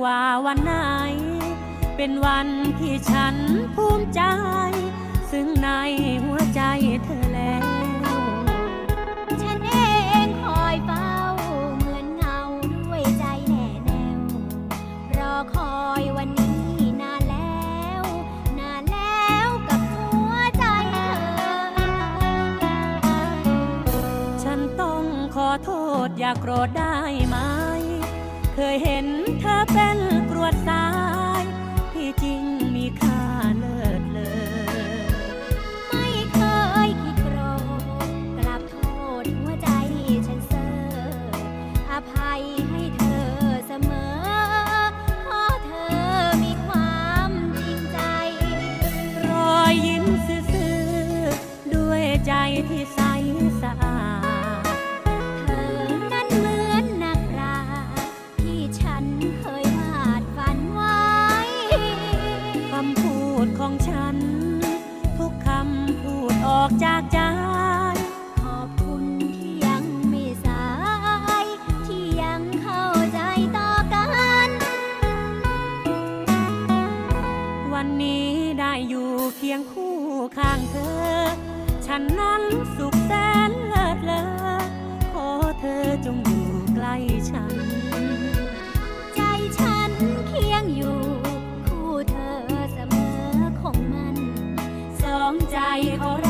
กว่าวันไหน เป็นวันที่ฉันภูมิใจ ซึ่งในหัวใจเธอแล้ว ฉันเองคอยเฝ้าเหมือนเงาด้วยใจแน่แน่วรอคอยวันนี้นานแล้ว นานแล้วกับหัวใจเธอ ฉันต้องขอโทษอย่ากโกรธได้ไหม เคยเห็นเธอเป็นกรวดสา อกจากใจ ขอบคุณที่ยังไม่สาย ที่ยังเข้าใจต่อกัน วันนี้ได้อยู่เคียงคู่ข้างเธอ ฉันนั้นสุขแสนเลิศเลอขอเธอจงอยู่ใกล้ฉัน ใจฉันเคียงอยู่ คู่เธอเสมอคงมัน สองใจของเรา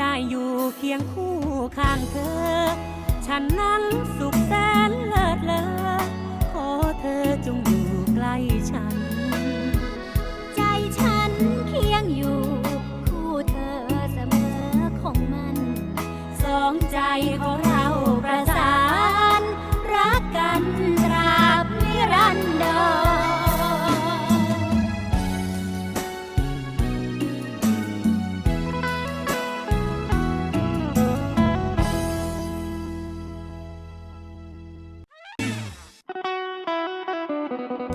ได้อยู่เคียงคู่ข้างเธอ ฉันนั้นสุขแสนเลิศเลอ วัน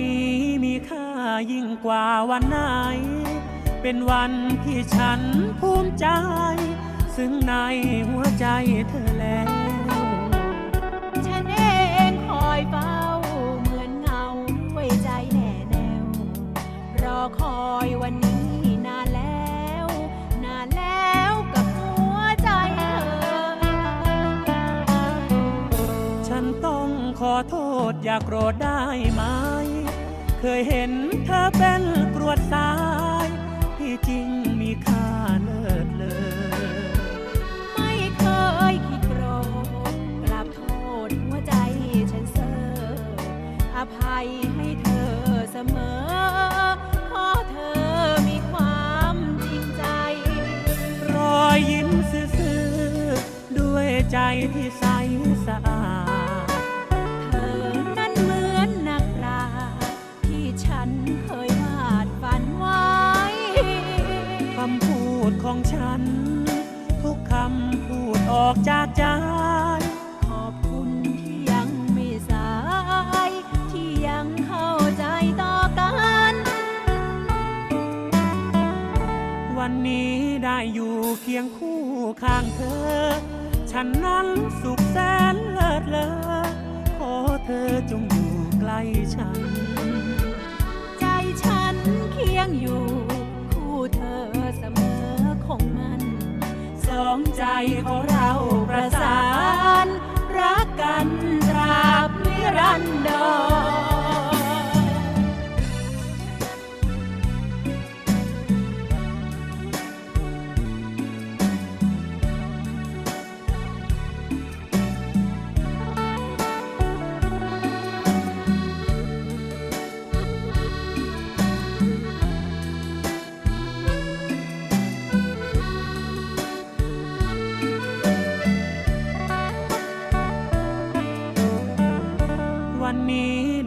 นี้มีค่ายิ่งกว่าวันไหน เป็นวันที่ฉันภูมิใจ ซึ่งในหัวใจเธอแล้ว อยเฝ้าเหมือนเงาด้วยใจแน่แน่วรอคอยวันนี้นานแล้ว นานแล้วกับหัวใจเธอ ฉันต้องขอโทษอย่ากโกรธได้ไหม เคยเห็นเธอเป็นกรวดทราย ที่จริง ใจที่ใสสะอาด เธอนั้นเหมือนนักปราที่ฉันเคยวาดฝันไว้คำพูดของฉัน ทุกคำพูดออกจากใจ ขอบคุณที่ยังไม่สาย ที่ยังเข้าใจต่อกัน วันนี้ได้อยู่เคียงคู่ข้างเธอ ฉันนั้นสุขแสนเลิศเลอขอเธอจงอยู่ใกล้ฉัน ใจฉันเคียงอยู่ คู่เธอเสมอคงมัน สองใจของเราประสาน รักกันตราบนิรันดร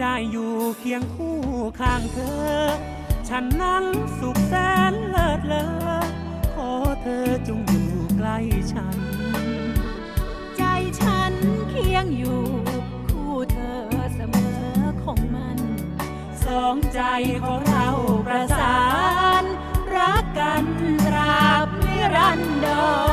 ได้อยู่เคียงคู่ข้างเธอ ฉันนั้นสุขแสนเลิศเลอขอเธอจงอยู่ใกล้ฉัน ใจฉันเคียงอยู่คู่เธอเสมอคงมัน สองใจของเราประสาน รักกันราบนิรันดร์